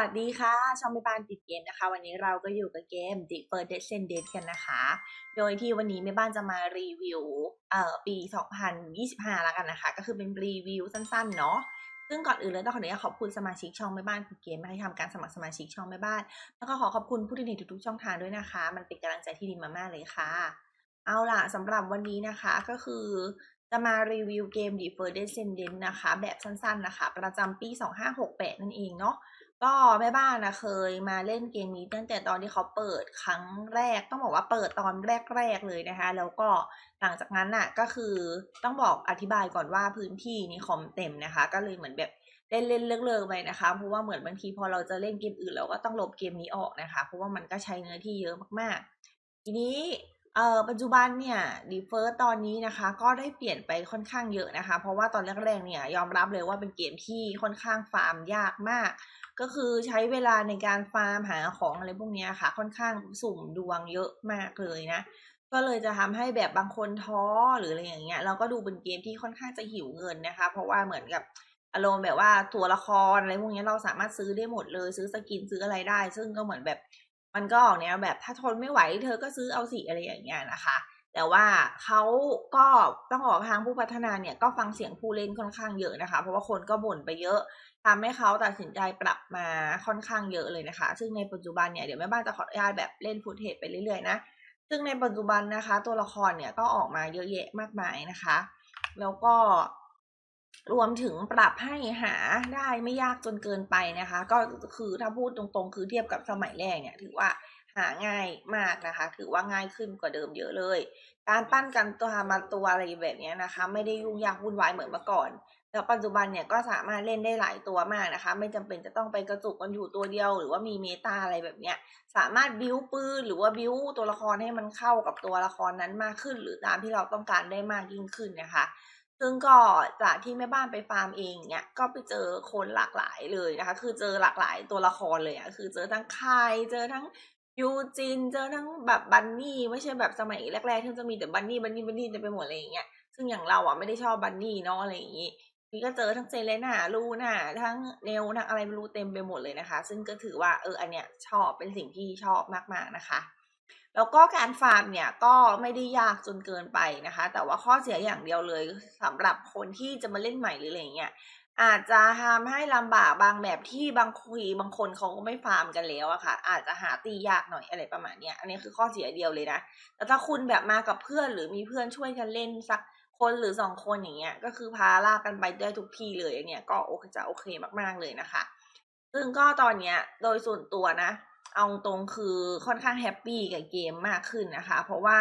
สวัสดีค่ะช่องแม่บ้านติดเกมนะคะ วันนี้เราก็อยู่กับเกม The First Descendant กันนะคะ โดยที่วันนี้แม่บ้านจะมารีวิวเอ่อปี 2025 แล้วกันนะคะ ก็คือเป็นรีวิวสั้นๆ เนาะซึ่งก่อนอื่นเลยต้องขออนุญาตขอบคุณสมาชิกช่องแม่บ้านติดเกมที่ทำการสมัครสมาชิกช่องแม่บ้าน แล้วก็ขอขอบคุณผู้ที่ในทุกๆช่องทางด้วยนะคะ มันเป็นกำลังใจที่ดีมากๆเลยค่ะ เอาล่ะสำหรับวันนี้นะคะก็คือจะมารีวิวเกม The First Descendant นะคะ แบบสั้นๆนะคะ ประจำปี 2568 นั่นเองเนาะ ก็แม่บ้านนะเคยมาเล่นเกมนี้ตั้งแต่ตอนที่เขาเปิดครั้งแรกต้องบอกว่าเปิดตอนแรกๆเลยนะคะ แล้วก็หลังจากนั้นน่ะก็คือต้องบอกอธิบายก่อนว่าพื้นที่นี้คอมเต็มนะคะ ก็เลยเหมือนแบบเล่นเล่นเลิกเลิกไปนะคะเพราะว่าเหมือนบางทีพอเราจะเล่นเกมอื่นเราก็ต้องลบเกมนี้ออกนะคะ เพราะว่ามันก็ใช้เนื้อที่เยอะมากๆ ทีนี้ เอ่อปัจจุบันเนี่ยดีเฟอร์ตอนนี้นะคะ ก็ได้เปลี่ยนไปค่อนข้างเยอะนะคะ เพราะว่าตอนแรกๆเนี่ยยอมรับเลยว่าเป็นเกมที่ค่อนข้างฟาร์มยากมาก ก็คือใช้เวลาในการฟาร์มหาของอะไรพวกนี้ค่ะ ค่อนข้างสุ่มดวงเยอะมากเลยนะ ก็เลยจะทำให้แบบบางคนท้อหรืออะไรอย่างเงี้ยเราก็ดูเป็นเกมที่ค่อนข้างจะหิวเงินนะคะ เพราะว่าเหมือนกับอารมณ์แบบว่าตัวละครอะไรพวกนี้เราสามารถซื้อได้หมดเลย ซื้อสกินซื้ออะไรได้ ซึ่งก็เหมือนแบบ มันก็ออกแนวแบบถ้าทนไม่ไหวเธอก็ซื้อเอาสิอะไรอย่างเงี้ยนะคะ แต่ว่าเขาก็ต้องบอกทางผู้พัฒนาเนี่ยก็ฟังเสียงผู้เล่นค่อนข้างเยอะนะคะ เพราะว่าคนก็บ่นไปเยอะทำให้เขาตัดสินใจปรับมาค่อนข้างเยอะเลยนะคะ ซึ่งในปัจจุบันเนี่ยเดี๋ยวแม่บ้านจะขออนุญาตแบบเล่นฟุตเทจไปเรื่อยๆนะซึ่งในปัจจุบันนะคะ ตัวละครเนี่ยก็ออกมาเยอะแยะมากมายนะคะ แล้วก็ รวมถึงปรับให้หาได้ไม่ยากจนเกินไปนะคะ ก็คือถ้าพูดตรงๆ คือเทียบกับสมัยแรกเนี่ยถือว่าหาง่ายมากนะคะ ถือว่าง่ายขึ้นกว่าเดิมเยอะเลย การปั้นกันตัวมาตัวอะไรแบบนี้นะคะ ไม่ได้ยุ่งยากวุ่นวายเหมือนเมื่อก่อนแล้วปัจจุบันเนี่ยก็สามารถเล่นได้หลายตัวมากนะคะ ไม่จำเป็นจะต้องไปกระจุกกันอยู่ตัวเดียว หรือว่ามีเมตาอะไรแบบเนี้ยสามารถบิ้วปืนหรือว่าบิ้วตัวละครให้มันเข้ากับตัวละครนั้นมากขึ้น หรือตามที่เราต้องการได้มากยิ่งขึ้นนะคะ ซึ่งก็จากที่แม่บ้านไปฟาร์มเองเนี่ยก็ไปเจอคนหลากหลายเลยนะคะ คือเจอหลากหลายตัวละครเลยอะคือเจอทั้งคายเจอทั้งยูจิน เจอทั้งแบบบันนี่ไม่ใช่แบบสมัยแรกๆที่จะมีแต่บันนี่บันนี่บันนี่จะไปหมดอะไรอย่างเงี้ยซึ่งอย่างเราอะไม่ได้ชอบบันนี่เนาะอะไรอย่างงี้นี่ก็เจอทั้งเซเลน่าลูน่าทั้งเนลทั้งอะไรไม่รู้เต็มไปหมดเลยนะคะ ซึ่งก็ถือว่าเอออันเนี้ยชอบเป็นสิ่งที่ชอบมากๆนะคะ แล้วก็การฟาร์มเนี่ยก็ไม่ได้ยากจนเกินไปนะคะ แต่ว่าข้อเสียอย่างเดียวเลยสำหรับคนที่จะมาเล่นใหม่หรืออะไรเงี้ยอาจจะทำให้ลำบากบางแบบที่บางคุยบางคนเขาก็ไม่ฟาร์มกันแล้วอะค่ะ อาจจะหาตียากหน่อยอะไรประมาณเนี้ยอันนี้คือข้อเสียเดียวเลยนะแต่ถ้าคุณแบบมากับเพื่อนหรือมีเพื่อนช่วยกันเล่นสักคนหรือสองคนอย่างเงี้ยก็คือพาลากกันไปได้ทุกที่เลยอันเนี้ยก็โอเคจะโอเคมากๆเลยนะคะ ซึ่งก็ตอนเนี้ยโดยส่วนตัวนะ เอาตรงคือค่อนข้างแฮปปี้กับเกมมากขึ้นนะคะ เพราะว่า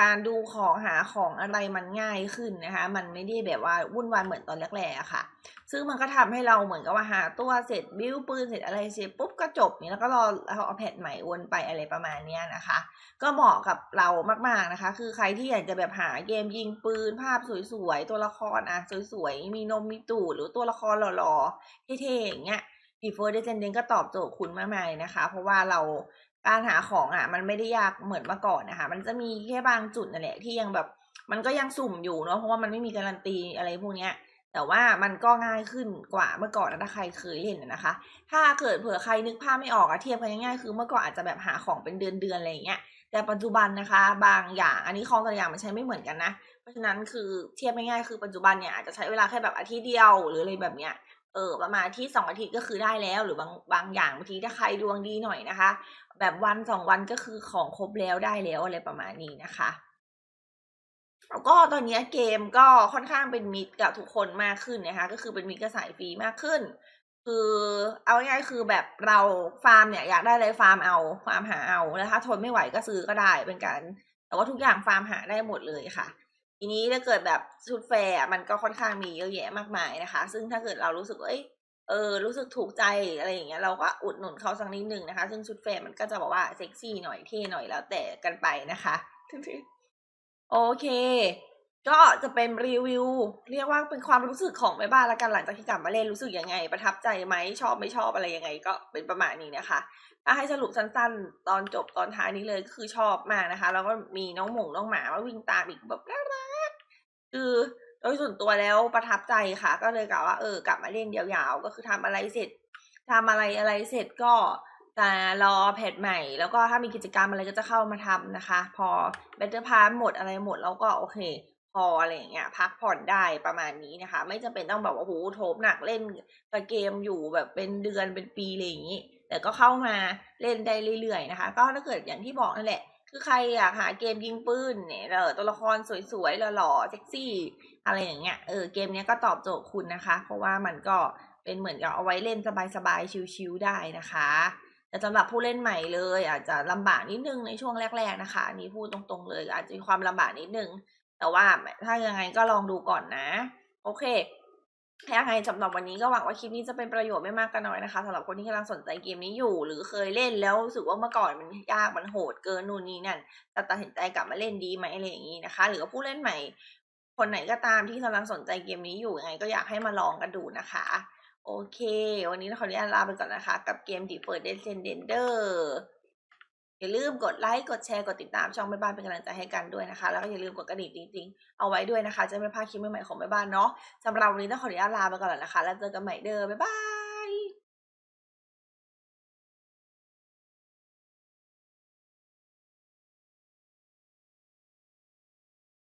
การดูของหาของอะไรมันง่ายขึ้นนะคะ มันไม่ได้แบบว่าวุ่นวายเหมือนตอนแรกๆอะค่ะ ซึ่งมันก็ทำให้เราเหมือนกับว่าหาตัวเสร็จบิ้วปืนเสร็จอะไรเสร็จปุ๊บก็จบนี่แล้วก็รอเอาแพทใหม่วนไปอะไรประมาณเนี้ยนะคะ ก็เหมาะกับเรามากๆนะคะ คือใครที่อยากจะแบบหาเกมยิงปืนภาพสวยๆตัวละครอะสวยๆมีนมมีตูดหรือตัวละครหล่อๆเท่ๆอย่างเงี้ย Before Descendant ก็ตอบโจทย์คุณมากมายนะคะ เพราะว่าเราการหาของอะ มันไม่ได้ยากเหมือนเมื่อก่อนนะคะ มันจะมีแค่บางจุดนั่นแหละที่ยังแบบ มันก็ยังสุ่มอยู่เนาะเพราะว่ามันไม่มีการันตีอะไรพวกเนี้ย แต่ว่ามันก็ง่ายขึ้นกว่าเมื่อก่อนนะถ้าใครเคยเล่นนะคะ ถ้าเกิดเผื่อใครนึกภาพไม่ออกอะเทียบกันง่ายๆคือเมื่อก่อนอาจจะแบบหาของเป็นเดือนๆอะไรอย่างเงี้ยแต่ปัจจุบันนะคะบางอย่างอันนี้ของแต่ละอย่างมันใช้ไม่เหมือนกันนะ เพราะฉะนั้นคือเทียบง่ายๆคือปัจจุบันเนี่ยอาจจะใช้เวลาแค่แบบอาทิตย์เดียวหรืออะไรแบบเนี้ย เออประมาณที่สองอาทิตย์ก็คือได้แล้ว หรือบางบางอย่างบางทีถ้าใครดวงดีหน่อยนะคะ แบบวันสองวันก็คือของครบแล้วได้แล้วอะไรประมาณนี้นะคะแล้วก็ตอนนี้เกมก็ค่อนข้างเป็นมิตรกับทุกคนมากขึ้นนะคะ ก็คือเป็นมิตรกับสายฟรีมากขึ้น คือเอาง่ายๆคือแบบเราฟาร์มเนี่ยอยากได้อะไรฟาร์มเอาฟาร์มหาเอาแล้วถ้าทนไม่ไหวก็ซื้อก็ได้เป็นการแต่ว่าทุกอย่างฟาร์มหาได้หมดเลยค่ะ ทีนี้ถ้าเกิดแบบชุดแฟร์มันก็ค่อนข้างมีเยอะแยะมากมายนะคะ ซึ่งถ้าเกิดเรารู้สึกเอ้ยเออรู้สึกถูกใจอะไรอย่างเงี้ยเราก็อุดหนุนเขาสักนิดหนึ่งนะคะ ซึ่งชุดแฟร์มันก็จะบอกว่าเซ็กซี่หน่อยเท่หน่อยแล้วแต่กันไปนะคะโอเค ก็จะเป็นรีวิว เรียกว่าเป็นความรู้สึกของแม่บ้านละกันหลังจากที่กลับมาเล่นรู้สึกยังไง ประทับใจไหมชอบไม่ชอบอะไรยังไง ก็เป็นประมาณนี้นะคะถ้าให้สรุปสั้นๆ ตอนจบตอนท้ายนี้เลยก็คือชอบมากนะคะ แล้วก็มีน้องหมงน้องหมามาวิ่งตามอีกแบบน่ารัก คือโดยส่วนตัวแล้วประทับใจค่ะ ก็เลยกล่าวว่าเออกลับมาเล่นยาวๆก็คือทำอะไรเสร็จทำอะไรอะไรเสร็จก็จะรอแพทใหม่ แล้วก็ถ้ามีกิจกรรมอะไรก็จะเข้ามาทำนะคะ พอ Better p a s s หมดอะไรหมดแล้วก็โอเค พออะไรอย่างเงี้ยพักผ่อนได้ประมาณนี้นะคะ ไม่จำเป็นต้องแบบว่าโอ้โหโถมหนักเล่นกับเกมอยู่แบบเป็นเดือนเป็นปีอะไรอย่างงี้แต่ก็เข้ามาเล่นได้เรื่อยๆนะคะ ก็ถ้าเกิดอย่างที่บอกนั่นแหละ คือใครอยากหาเกมยิงปืนเนี่ยเออตัวละครสวยๆหล่อๆเซ็กซี่ อะไรอย่างเงี้ยเออเกมเนี้ยก็ตอบโจทย์คุณนะคะ เพราะว่ามันก็เป็นเหมือนกับเอาไว้เล่นสบายๆชิลๆได้นะคะแต่สำหรับผู้เล่นใหม่เลย อาจจะลำบากนิดนึงในช่วงแรก ๆนะคะนนี้พูดตรงๆเลยอาจจะมีความลำบากนิดนึง แต่ว่าถ้ายังไงก็ลองดูก่อนนะ โอเค ยังไงสำหรับวันนี้ก็หวังว่าคลิปนี้จะเป็นประโยชน์ไม่มากก็น้อยนะคะสำหรับคนที่กำลังสนใจเกมนี้อยู่ หรือเคยเล่นแล้วรู้สึกว่าเมื่อก่อนมันยากมันโหดเกินนู่นนี่นั่นจะตัดสินใจกลับมาเล่นดีไหมอะไรอย่างนี้นะคะ หรือว่าผู้เล่นใหม่ คนไหนก็ตามที่กำลังสนใจเกมนี้อยู่ยังไงก็อยากให้มาลองกันดูนะคะ โอเค วันนี้ขออนุญาตลาไปก่อนนะคะ กับเกม d e f e r Descender อย่าลืมกดไลค์กดแชร์กดติดตามช่องแม่บ้านเป็นกำลังใจให้กันด้วยนะคะ แล้วก็อย่าลืมกดกระดิ่งจริงๆเอาไว้ด้วยนะคะ จะไม่พลาดคลิปใหม่ๆของแม่บ้านเนาะสำหรับวันนี้ต้องขออนุญาตลาไปก่อนแล้วนะคะ แล้วเจอกันใหม่เด้อบ๊ายบาย